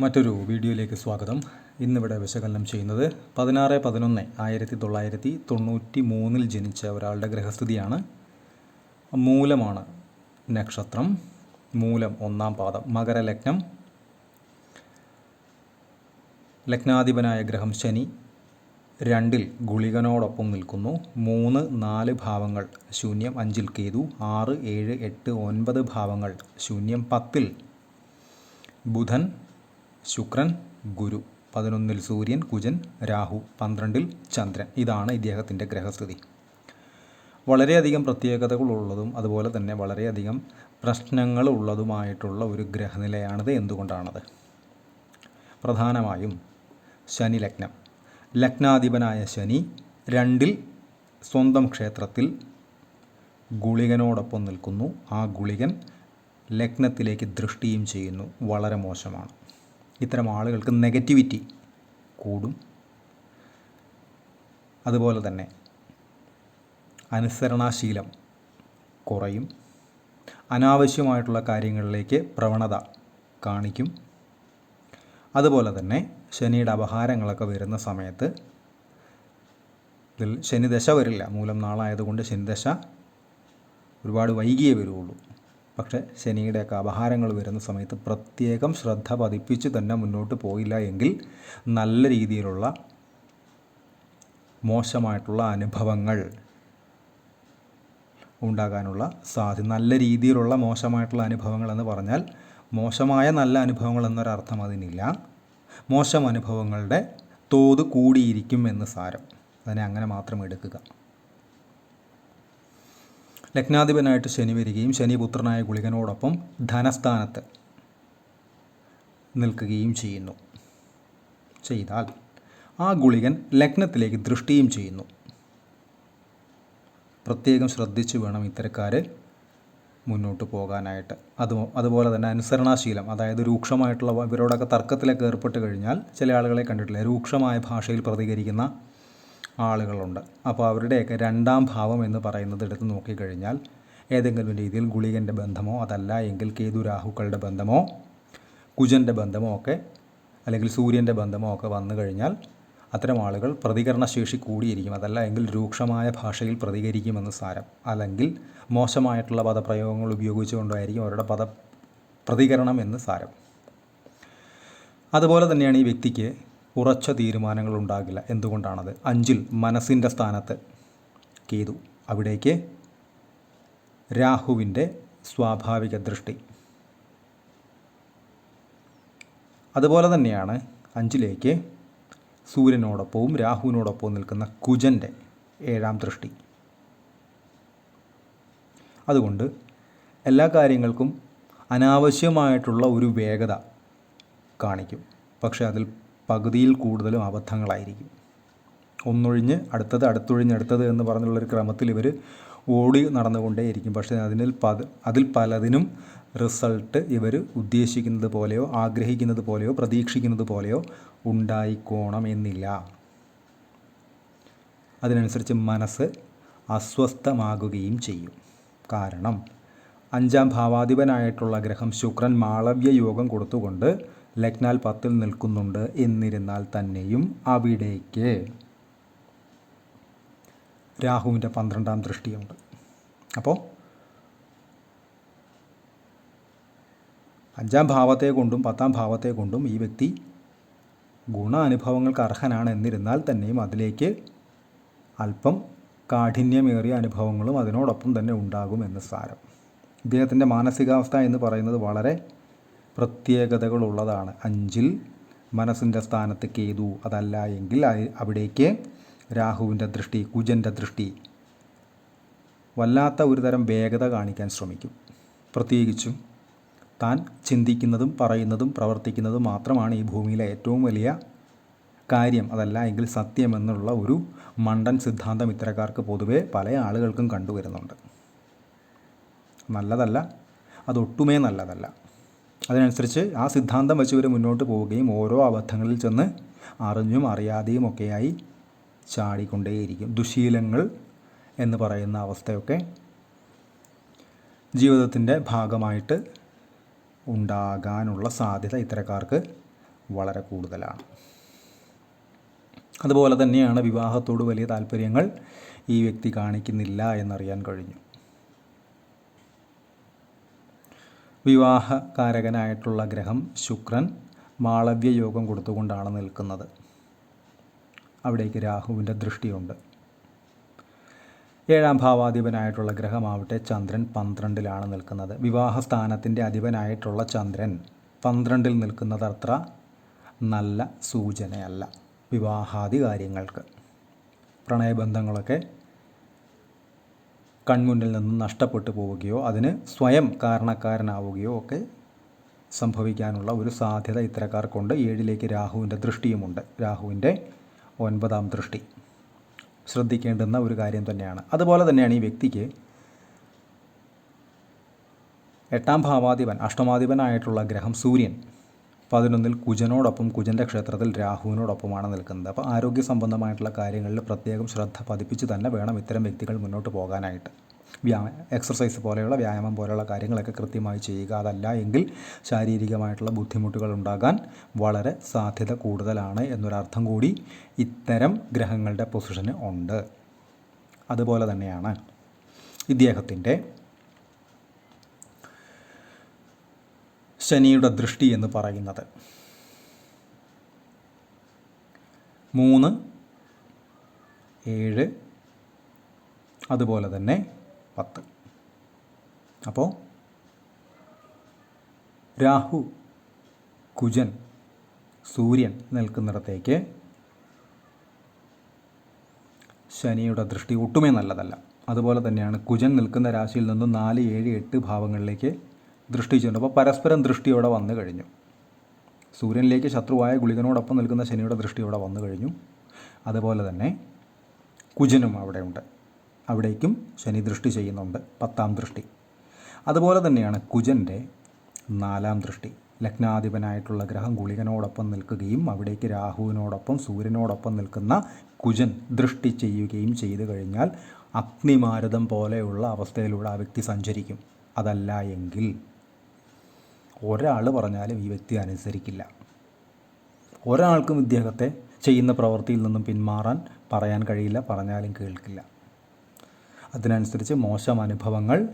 മറ്റൊരു വീഡിയോയിലേക്ക് സ്വാഗതം. ഇന്നിവിടെ വിശകലനം ചെയ്യുന്നത് പതിനാറ് പതിനൊന്ന് ആയിരത്തി തൊള്ളായിരത്തി തൊണ്ണൂറ്റി മൂന്നിൽ ജനിച്ച ഒരാളുടെ ഗ്രഹസ്ഥിതിയാണ് മൂലമാണ് നക്ഷത്രം. മൂലം ഒന്നാം പാദം മകരലഗ്നം. ലഗ്നാധിപനായ ഗ്രഹം ശനി രണ്ടിൽ ഗുളികനോടൊപ്പം നിൽക്കുന്നു. മൂന്ന് നാല് ഭാവങ്ങൾ ശൂന്യം അഞ്ചിൽ കേതു. ആറ് ഏഴ് എട്ട് ഒൻപത് ഭാവങ്ങൾ ശൂന്യം പത്തിൽ ബുധൻ. ശുക്രൻ ഗുരു. പതിനൊന്നിൽ സൂര്യൻ കുജൻ രാഹു. പന്ത്രണ്ടിൽ ചന്ദ്രൻ. ഇതാണ് ഇദ്ദേഹത്തിന്റെ ഗ്രഹസ്ഥിതി. വളരെയധികം പ്രത്യേകതകളുള്ളതും അതുപോലെ തന്നെ വളരെയധികം പ്രശ്നങ്ങളുള്ളതുമായിട്ടുള്ള ഒരു ഗ്രഹനിലയാണിത് എന്തുകൊണ്ടാണത്? പ്രധാനമായും ശനി ലഗ്നം. ലഗ്നാധിപനായ ശനി രണ്ടിൽ സ്വന്തം ക്ഷേത്രത്തിൽ ഗുളികനോടൊപ്പം നിൽക്കുന്നു. ആ ഗുളികൻ ലഗ്നത്തിലേക്ക് ദൃഷ്ടിയും ചെയ്യുന്നു. വളരെ മോശമാണ്. ഇത്തരം ആളുകൾക്ക് നെഗറ്റിവിറ്റി കൂടും. അതുപോലെ തന്നെ അനുസരണാശീലം കുറയും. അനാവശ്യമായിട്ടുള്ള കാര്യങ്ങളിലേക്ക് പ്രവണത കാണിക്കും. അതുപോലെ തന്നെ ശനിയുടെ അപഹാരങ്ങളൊക്കെ വരുന്ന സമയത്ത് ഇതിൽ ശനിദശ വരില്ല. മൂലം നാളായതുകൊണ്ട് ശനിദശ ഒരുപാട് വൈകിയേ വരുള്ളൂ. പക്ഷേ ശനിയുടെയൊക്കെ അപഹാരങ്ങൾ വരുന്ന സമയത്ത് പ്രത്യേകം ശ്രദ്ധ പതിപ്പിച്ച് തന്നെ മുന്നോട്ട് പോയില്ല എങ്കിൽ നല്ല രീതിയിലുള്ള മോശമായിട്ടുള്ള അനുഭവങ്ങൾ ഉണ്ടാകാനുള്ള സാധ്യത നല്ല രീതിയിലുള്ള മോശമായിട്ടുള്ള അനുഭവങ്ങൾ എന്ന് പറഞ്ഞാൽ മോശമായ നല്ല അനുഭവങ്ങൾ എന്നൊരർത്ഥം അതിനില്ല. മോശം അനുഭവങ്ങളുടെ തോത് കൂടിയിരിക്കും എന്ന് സാരം. അതിനെ അങ്ങനെ മാത്രം എടുക്കുക. ലഗ്നാധിപനായിട്ട് ശനി വരികയും ശനി പുത്രനായ ഗുളികനോടൊപ്പം ധനസ്ഥാനത്ത് നിൽക്കുകയും ചെയ്യുന്നു. ചെയ്താൽ ആ ഗുളികൻ ലഗ്നത്തിലേക്ക് ദൃഷ്ടിയും ചെയ്യുന്നു. പ്രത്യേകം ശ്രദ്ധിച്ചു വേണം ഇത്തരക്കാർ മുന്നോട്ട് പോകാനായിട്ട്. അത് അതുപോലെ തന്നെ അനുസരണാശീലം അതായത് രൂക്ഷമായിട്ടുള്ള ഇവരോടൊക്കെ തർക്കത്തിലൊക്കെ ഏർപ്പെട്ട് കഴിഞ്ഞാൽ ചില ആളുകളെ കണ്ടിട്ടില്ല? രൂക്ഷമായ ഭാഷയിൽ പ്രതികരിക്കുന്ന ആളുകളുണ്ട്. അപ്പോൾ അവരുടെയൊക്കെ രണ്ടാം ഭാവം എന്ന് പറയുന്നത് എടുത്ത് നോക്കിക്കഴിഞ്ഞാൽ ഏതെങ്കിലും രീതിയിൽ ഗുളികന്റെ ബന്ധമോ അതല്ല എങ്കിൽ കേതുരാഹുക്കളുടെ ബന്ധമോ കുജന്റെ ബന്ധമോ ഒക്കെ അല്ലെങ്കിൽ സൂര്യന്റെ ബന്ധമോ ഒക്കെ വന്നു കഴിഞ്ഞാൽ അത്തരം ആളുകൾ പ്രതികരണശേഷി കൂടിയിരിക്കും. അതല്ല എങ്കിൽ രൂക്ഷമായ ഭാഷയിൽ പ്രതികരിക്കുമെന്ന് സാരം. അല്ലെങ്കിൽ മോശമായിട്ടുള്ള പദപ്രയോഗങ്ങൾ ഉപയോഗിച്ചുകൊണ്ടായിരിക്കും അവരുടെ പദ പ്രതികരണം എന്ന് സാരം. അതുപോലെ തന്നെയാണ് ഈ വ്യക്തിക്ക് ഉറച്ച തീരുമാനങ്ങൾ ഉണ്ടാകില്ല എന്തുകൊണ്ടാണത്? അഞ്ചിൽ മനസ്സിന്റെ സ്ഥാനത്ത് കേതു. അവിടേക്ക് രാഹുവിന്റെ സ്വാഭാവിക ദൃഷ്ടി. അതുപോലെ തന്നെയാണ് അഞ്ചിലേക്ക് സൂര്യനോടൊപ്പവും രാഹുവിനോടൊപ്പവും നിൽക്കുന്ന കുജന്റെ ഏഴാം ദൃഷ്ടി. അതുകൊണ്ട് എല്ലാ കാര്യങ്ങൾക്കും അനാവശ്യമായിട്ടുള്ള ഒരു വേഗത കാണിക്കും. പക്ഷേ അതിൽ പകുതിയിൽ കൂടുതലും അബദ്ധങ്ങളായിരിക്കും. ഒന്നൊഴിഞ്ഞ് അടുത്തത് അടുത്തൊഴിഞ്ഞ് അടുത്തത് എന്ന് പറഞ്ഞുള്ളൊരു ക്രമത്തിൽ ഇവർ ഓടി നടന്നുകൊണ്ടേയിരിക്കും. പക്ഷേ അതിനിൽ പത് അതിൽ പലതിനും റിസൾട്ട് ഇവർ ഉദ്ദേശിക്കുന്നത് പോലെയോ ആഗ്രഹിക്കുന്നത് പോലെയോ പ്രതീക്ഷിക്കുന്നത് പോലെയോ ഉണ്ടായിക്കോണം എന്നില്ല. അതിനനുസരിച്ച് മനസ്സ് അസ്വസ്ഥമാകുകയും ചെയ്യും. കാരണം അഞ്ചാം ഭാവാധിപനായിട്ടുള്ള ഗ്രഹം ശുക്രൻ മാളവ്യ യോഗം കൊടുത്തുകൊണ്ട് ലഗ്നാൽ പത്തിൽ നിൽക്കുന്നുണ്ട്. എന്നിരുന്നാൽ തന്നെയും അവിടേക്ക്. രാഹുവിന്റെ പന്ത്രണ്ടാം ദൃഷ്ടിയുണ്ട്. അപ്പോൾ അഞ്ചാം ഭാവത്തെ കൊണ്ടും പത്താം ഭാവത്തെ കൊണ്ടും ഈ വ്യക്തി ഗുണ അനുഭവങ്ങൾക്ക് അർഹനാണ്. എന്നിരുന്നാൽ തന്നെയും അതിലേക്ക് അല്പം കാഠിന്യമേറിയ അനുഭവങ്ങളും അതിനോടൊപ്പം തന്നെ ഉണ്ടാകും എന്ന് സാരം. ഇദ്ദേഹത്തിന്റെ മാനസികാവസ്ഥ എന്ന് പറയുന്നത് വളരെ പ്രത്യേകതകളുള്ളതാണ്. അഞ്ചിൽ മനസ്സിന്റെ സ്ഥാനത്ത് കേതു അതല്ല എങ്കിൽ അവിടേക്ക് രാഹുവിന്റെ ദൃഷ്ടി കുജന്റെ ദൃഷ്ടി വല്ലാത്ത ഒരു തരം വേഗത കാണിക്കാൻ ശ്രമിക്കും. പ്രത്യേകിച്ചും താൻ ചിന്തിക്കുന്നതും പറയുന്നതും പ്രവർത്തിക്കുന്നതും മാത്രമാണ് ഈ ഭൂമിയിലെ ഏറ്റവും വലിയ കാര്യം. അതല്ല എങ്കിൽ സത്യമെന്നുള്ള ഒരു മണ്ടൻ സിദ്ധാന്തം ഇത്തരക്കാർക്ക് പൊതുവേ പല ആളുകൾക്കും കണ്ടുവരുന്നുണ്ട്. നല്ലതല്ല അതൊട്ടുമേ നല്ലതല്ല. അതിനനുസരിച്ച് ആ സിദ്ധാന്തം വെച്ച് ഇവർ മുന്നോട്ട് പോവുകയും ഓരോ അബദ്ധങ്ങളിൽ ചെന്ന് അറിഞ്ഞും അറിയാതെയും ഒക്കെയായി ചാടിക്കൊണ്ടേയിരിക്കും. ദുശീലങ്ങൾ എന്ന് പറയുന്ന അവസ്ഥയൊക്കെ ജീവിതത്തിന്റെ ഭാഗമായിട്ട് ഉണ്ടാകാനുള്ള സാധ്യത ഇത്തരക്കാർക്ക് വളരെ കൂടുതലാണ്. അതുപോലെ തന്നെയാണ് വിവാഹത്തോട് വലിയ താല്പര്യങ്ങൾ ഈ വ്യക്തി കാണിക്കുന്നില്ല എന്നറിയാൻ കഴിഞ്ഞു. വിവാഹകാരകനായിട്ടുള്ള ഗ്രഹം ശുക്രൻ മാളവ്യ യോഗം കൊടുത്തുകൊണ്ടാണ് നിൽക്കുന്നത്. അവിടേക്ക് രാഹുവിന്റെ ദൃഷ്ടിയുണ്ട്. ഏഴാം ഭാവാധിപനായിട്ടുള്ള ഗ്രഹമാവട്ടെ ചന്ദ്രൻ പന്ത്രണ്ടിലാണ് നിൽക്കുന്നത്. വിവാഹ സ്ഥാനത്തിന്റെ അധിപനായിട്ടുള്ള ചന്ദ്രൻ പന്ത്രണ്ടിൽ നിൽക്കുന്നത് അത്ര നല്ല സൂചനയല്ല. വിവാഹാദി കാര്യങ്ങൾക്ക് പ്രണയബന്ധങ്ങളൊക്കെ കൺമുന്നിൽ നിന്നും നഷ്ടപ്പെട്ടു പോവുകയോ അതിന് സ്വയം കാരണക്കാരനാവുകയോ ഒക്കെ സംഭവിക്കാനുള്ള ഒരു സാധ്യത ഇത്തരക്കാർക്കുണ്ട്. ഏഴിലേക്ക് രാഹുവിന്റെ ദൃഷ്ടിയുമുണ്ട്. രാഹുവിന്റെ ഒൻപതാം ദൃഷ്ടി. ശ്രദ്ധിക്കേണ്ടുന്ന ഒരു കാര്യം തന്നെയാണ്. അതുപോലെ തന്നെയാണ് ഈ വ്യക്തിക്ക് എട്ടാം ഭാവാധിപൻ അഷ്ടമാധിപനായിട്ടുള്ള ഗ്രഹം സൂര്യൻ. പതിനൊന്നിൽ കുജനോടൊപ്പം കുജന്റെ ക്ഷേത്രത്തിൽ രാഹുവിനോടൊപ്പമാണ് നിൽക്കുന്നത്. അപ്പോൾ ആരോഗ്യ സംബന്ധമായിട്ടുള്ള കാര്യങ്ങളിൽ പ്രത്യേകം ശ്രദ്ധ പതിപ്പിച്ച് തന്നെ വേണം ഇത്തരം വ്യക്തികൾ മുന്നോട്ട് പോകാനായിട്ട്. വ്യായാമ എക്സർസൈസ് പോലെയുള്ള വ്യായാമം പോലെയുള്ള കാര്യങ്ങളൊക്കെ കൃത്യമായി ചെയ്യുക. അതല്ല എങ്കിൽ ശാരീരികമായിട്ടുള്ള ബുദ്ധിമുട്ടുകൾ ഉണ്ടാകാൻ വളരെ സാധ്യത കൂടുതലാണ് എന്നൊരർത്ഥം കൂടി ഇത്തരം ഗ്രഹങ്ങളുടെ പൊസിഷന് ഉണ്ട്. അതുപോലെ തന്നെയാണ് ഇദ്ദേഹത്തിന്റെ ശനിയുടെ ദൃഷ്ടി എന്ന് പറയുന്നത്. മൂന്ന് ഏഴ് അതുപോലെ തന്നെ പത്ത്. അപ്പോൾ രാഹു കുജൻ സൂര്യൻ നിൽക്കുന്നിടത്തേക്ക് ശനിയുടെ ദൃഷ്ടി ഒട്ടുമേ നല്ലതല്ല. അതുപോലെ തന്നെയാണ് കുജൻ നിൽക്കുന്ന രാശിയിൽ നിന്നും നാല് ഏഴ് എട്ട് ഭാവങ്ങളിലേക്ക് ദൃഷ്ടി ചെയ്യുന്നു അപ്പോൾ പരസ്പരം ദൃഷ്ടി അവിടെ വന്നു കഴിഞ്ഞു. സൂര്യനിലേക്ക് ശത്രുവായ ഗുളികനോടൊപ്പം നിൽക്കുന്ന ശനിയുടെ ദൃഷ്ടി അവിടെ വന്നു കഴിഞ്ഞു. അതുപോലെ തന്നെ കുജനും അവിടെയുണ്ട്. അവിടേക്കും ശനി ദൃഷ്ടി ചെയ്യുന്നുണ്ട്. പത്താം ദൃഷ്ടി. അതുപോലെ തന്നെയാണ് കുജന്റെ നാലാം ദൃഷ്ടി. ലഗ്നാധിപനായിട്ടുള്ള ഗ്രഹം ഗുളികനോടൊപ്പം നിൽക്കുകയും അവിടേക്ക് രാഹുവിനോടൊപ്പം സൂര്യനോടൊപ്പം നിൽക്കുന്ന കുജൻ ദൃഷ്ടി ചെയ്യുകയും ചെയ്തു കഴിഞ്ഞാൽ അഗ്നിമാരുതം പോലെയുള്ള അവസ്ഥയിലൂടെ ആ വ്യക്തി സഞ്ചരിക്കും. അതല്ല എങ്കിൽ ഒരാൾ പറഞ്ഞാലും ഈ വ്യക്തി അനുസരിക്കില്ല. ഒരാൾക്കും ഇദ്ദേഹത്തെ ചെയ്യുന്ന പ്രവൃത്തിയിൽ നിന്നും പിന്മാറാൻ പറയാൻ കഴിയില്ല പറഞ്ഞാലും കേൾക്കില്ല. അതിനനുസരിച്ച് മോശം അനുഭവങ്ങൾ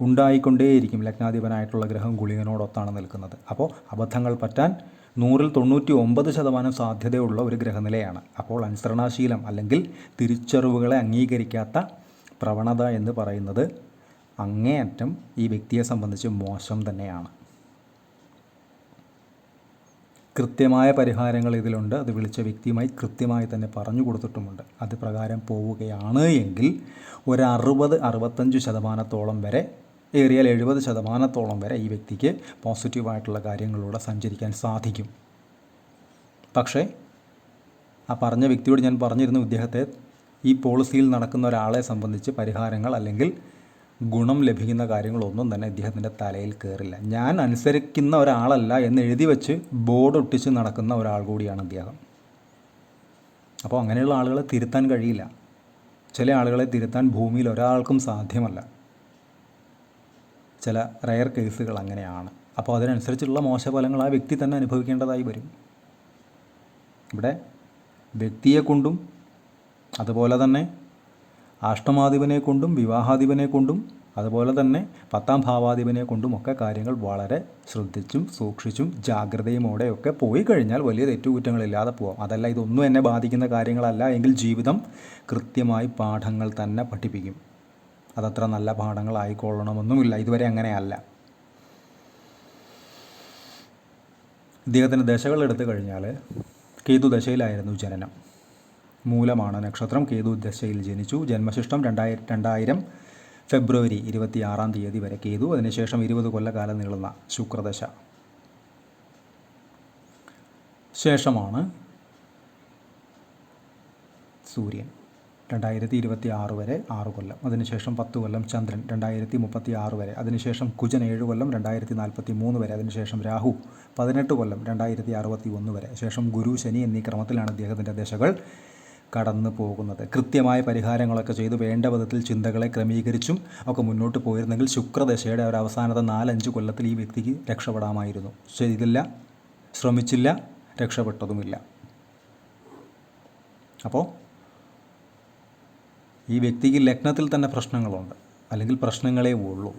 ഉണ്ടായിക്കൊണ്ടേയിരിക്കും ലഗ്നാധിപനായിട്ടുള്ള ഗ്രഹം ഗുളികനോടൊത്താണ് നിൽക്കുന്നത്. അപ്പോൾ അബദ്ധങ്ങൾ പറ്റാൻ നൂറിൽ തൊണ്ണൂറ്റി ഒമ്പത് ശതമാനം സാധ്യതയുള്ള ഒരു ഗ്രഹനിലയാണ്. അപ്പോൾ അനുസരണാശീലം അല്ലെങ്കിൽ തിരിച്ചറിവുകളെ അംഗീകരിക്കാത്ത പ്രവണത എന്ന് പറയുന്നത് അങ്ങേയറ്റം ഈ വ്യക്തിയെ സംബന്ധിച്ച് മോശം തന്നെയാണ്. കൃത്യമായ പരിഹാരങ്ങൾ ഇതിലുണ്ട്. അത് വിളിച്ച വ്യക്തിയുമായി കൃത്യമായി തന്നെ പറഞ്ഞു കൊടുത്തിട്ടുമുണ്ട്. അത് പ്രകാരം പോവുകയാണ് എങ്കിൽ ഒരു അറുപത് അറുപത്തഞ്ച് ശതമാനത്തോളം വരെ ഏറിയാൽ എഴുപത് ശതമാനത്തോളം വരെ ഈ വ്യക്തിക്ക് പോസിറ്റീവായിട്ടുള്ള കാര്യങ്ങളിലൂടെ സഞ്ചരിക്കാൻ സാധിക്കും. പക്ഷേ ആ പറഞ്ഞ വ്യക്തിയോട് ഞാൻ പറഞ്ഞിരുന്നു ഇദ്ദേഹത്തെ ഈ പോളിസിയിൽ നടക്കുന്ന ഒരാളെ സംബന്ധിച്ച് പരിഹാരങ്ങൾ അല്ലെങ്കിൽ ഗുണം ലഭിക്കുന്ന കാര്യങ്ങളൊന്നും തന്നെ ഇദ്ദേഹത്തിന്റെ തലയിൽ കയറില്ല ഞാൻ അനുസരിക്കുന്ന ഒരാളല്ല എന്ന് എഴുതി വെച്ച് ബോർഡ് ഒട്ടിച്ച് നടക്കുന്ന ഒരാൾ കൂടിയാണ് അദ്ദേഹം അപ്പോൾ അങ്ങനെയുള്ള ആളുകളെ തിരുത്താൻ കഴിയില്ല. ചില ആളുകളെ തിരുത്താൻ ഭൂമിയിൽ ഒരാൾക്കും സാധ്യമല്ല. ചില റയർ കേസുകൾ അങ്ങനെയാണ്. അപ്പോൾ അതിനനുസരിച്ചുള്ള മോശഫലങ്ങൾ ആ വ്യക്തി തന്നെ അനുഭവിക്കേണ്ടതായി വരും. ഇവിടെ വ്യക്തിയെ കൊണ്ടും അതുപോലെ തന്നെ അഷ്ടമാധിപനെ കൊണ്ടും വിവാഹാധിപനെ കൊണ്ടും അതുപോലെ തന്നെ പത്താം ഭാവാധിപനെ കൊണ്ടും ഒക്കെ കാര്യങ്ങൾ വളരെ ശ്രദ്ധിച്ചും സൂക്ഷിച്ചും ജാഗ്രതയുമോടെയൊക്കെ പോയി കഴിഞ്ഞാൽ വലിയ തെറ്റുകുറ്റങ്ങളില്ലാതെ പോവാം. അതല്ല ഇതൊന്നും എന്നെ ബാധിക്കുന്ന കാര്യങ്ങളല്ല. എങ്കിൽ ജീവിതം കൃത്യമായി പാഠങ്ങൾ തന്നെ പഠിപ്പിക്കും. അതത്ര നല്ല പാഠങ്ങളായിക്കൊള്ളണമെന്നുമില്ല. ഇതുവരെ അങ്ങനെയല്ല. ഇദ്ദേഹത്തിന്റെ ദശകൾ എടുത്തു കഴിഞ്ഞാൽ കേതു ദശയിലായിരുന്നു ജനനം. മൂലമാണ്. നക്ഷത്രം കേതു ദശയിൽ ജനിച്ചു. ജന്മശിഷ്ടം രണ്ടായിരം രണ്ടായിരം ഫെബ്രുവരി ഇരുപത്തി ആറാം തീയതി വരെ കേതു. അതിനുശേഷം ഇരുപത് കൊല്ലക്കാലം നീളുന്ന ശുക്രദശ. ശേഷമാണ് സൂര്യൻ. രണ്ടായിരത്തി ഇരുപത്തി ആറ് വരെ ആറ് കൊല്ലം. അതിനുശേഷം പത്ത് കൊല്ലം ചന്ദ്രൻ. രണ്ടായിരത്തി മുപ്പത്തി ആറ് വരെ. അതിനുശേഷം കുജൻ ഏഴ് കൊല്ലം. രണ്ടായിരത്തി നാൽപ്പത്തി മൂന്ന് വരെ. അതിനുശേഷം രാഹു പതിനെട്ട് കൊല്ലം. രണ്ടായിരത്തി അറുപത്തി ഒന്ന് വരെ. ശേഷം ഗുരു ശനി എന്നീ ക്രമത്തിലാണ് അദ്ദേഹത്തിന്റെ ദശകൾ. കടന്നു പോകുന്നത്. കൃത്യമായ പരിഹാരങ്ങളൊക്കെ ചെയ്ത്. വേണ്ട വിധത്തിൽ ചിന്തകളെ ക്രമീകരിച്ചും ഒക്കെ മുന്നോട്ട് പോയിരുന്നെങ്കിൽ ശുക്രദശയുടെ ഒരു അവസാനത്തെ നാലഞ്ച് കൊല്ലത്തിൽ ഈ വ്യക്തിക്ക് രക്ഷപ്പെടാമായിരുന്നു. ചെയ്തില്ല ശ്രമിച്ചില്ല. രക്ഷപ്പെട്ടതുമില്ല. അപ്പോൾ ഈ വ്യക്തിക്ക് ലഗ്നത്തിൽ തന്നെ പ്രശ്നങ്ങളുണ്ട്. അല്ലെങ്കിൽ പ്രശ്നങ്ങളേ ഉള്ളൂ.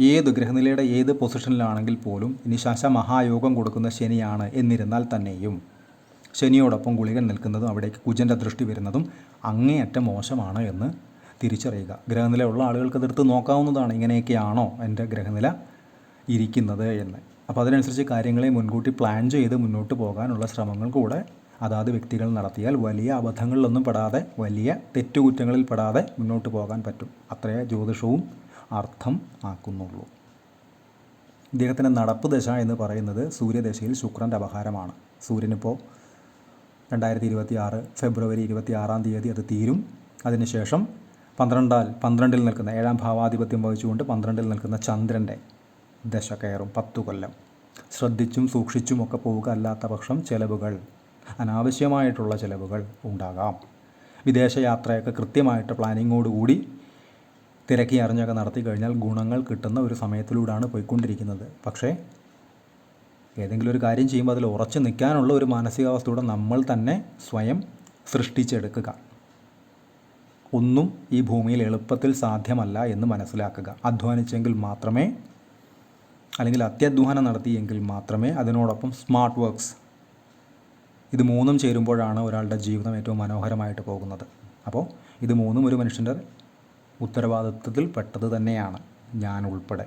ഏത് ഗ്രഹനിലയുടെ ഏത് പൊസിഷനിലാണെങ്കിൽ പോലും ഇനി ശശ മഹായോഗം കൊടുക്കുന്ന ശനിയാണ് എന്നിരുന്നാൽ തന്നെയും ശനിയോടൊപ്പം ഗുളികൻ നിൽക്കുന്നതും അവിടേക്ക് കുജന്റെ ദൃഷ്ടി വരുന്നതും അങ്ങേയറ്റം മോശമാണ് എന്ന് തിരിച്ചറിയുക. ഗ്രഹനില ഉള്ള ആളുകൾക്ക് അതെടുത്ത് നോക്കാവുന്നതാണ് ഇങ്ങനെയൊക്കെയാണോ എന്റെ ഗ്രഹനില ഇരിക്കുന്നത് എന്ന്. അപ്പോൾ അതിനനുസരിച്ച് കാര്യങ്ങളെ മുൻകൂട്ടി പ്ലാൻ ചെയ്ത് മുന്നോട്ട് പോകാനുള്ള ശ്രമങ്ങൾ കൂടെ അതാത് വ്യക്തികൾ നടത്തിയാൽ വലിയ അബദ്ധങ്ങളിലൊന്നും പെടാതെ വലിയ തെറ്റുകുറ്റങ്ങളിൽ പെടാതെ മുന്നോട്ട് പോകാൻ പറ്റും. അത്രയേ ജ്യോതിഷവും അർത്ഥം ആക്കുന്നുള്ളൂ. ഇദ്ദേഹത്തിന്റെ നടപ്പ് ദശ എന്ന് പറയുന്നത് സൂര്യദശയിൽ ശുക്രന്റെ അപഹാരമാണ്. സൂര്യനിപ്പോൾ രണ്ടായിരത്തി ഇരുപത്തി ആറ് ഫെബ്രുവരി ഇരുപത്തി ആറാം തീയതി അത് തീരും. അതിനുശേഷം പന്ത്രണ്ടാൽ പന്ത്രണ്ടിൽ നിൽക്കുന്ന ഏഴാം ഭാവാധിപത്യം വഹിച്ചുകൊണ്ട് പന്ത്രണ്ടിൽ നിൽക്കുന്ന ചന്ദ്രന്റെ ദശ കയറും പത്തു കൊല്ലം. ശ്രദ്ധിച്ചും സൂക്ഷിച്ചും ഒക്കെ പോവുക അല്ലാത്ത പക്ഷം ചിലവുകൾ അനാവശ്യമായിട്ടുള്ള ചിലവുകൾ ഉണ്ടാകാം. വിദേശയാത്രയൊക്കെ കൃത്യമായിട്ട് പ്ലാനിങ്ങോടുകൂടി തിരക്കി അറിഞ്ഞൊക്കെ നടത്തി കഴിഞ്ഞാൽ ഗുണങ്ങൾ കിട്ടുന്ന ഒരു സമയത്തിലൂടെയാണ് പോയിക്കൊണ്ടിരിക്കുന്നത്. പക്ഷേ ഏതെങ്കിലും ഒരു കാര്യം ചെയ്യുമ്പോൾ അതിൽ ഉറച്ചു നിൽക്കാനുള്ള ഒരു മാനസികാവസ്ഥയുടെ നമ്മൾ തന്നെ സ്വയം സൃഷ്ടിച്ചെടുക്കുക. ഒന്നും ഈ ഭൂമിയിൽ എളുപ്പത്തിൽ സാധ്യമല്ല എന്ന് മനസ്സിലാക്കുക. അധ്വാനിച്ചെങ്കിൽ മാത്രമേ അല്ലെങ്കിൽ അത്യധ്വാനം നടത്തിയെങ്കിൽ മാത്രമേ അതിനോടൊപ്പം സ്മാർട്ട് വർക്ക്സ് ഇത് മൂന്നും ചേരുമ്പോഴാണ് ഒരാളുടെ ജീവിതം ഏറ്റവും മനോഹരമായിട്ട് പോകുന്നത്. അപ്പോൾ ഇത് മൂന്നും ഒരു മനുഷ്യന്റെ ഉത്തരവാദിത്വത്തിൽ പെട്ടത് തന്നെയാണ് ഞാൻ ഉൾപ്പെടെ.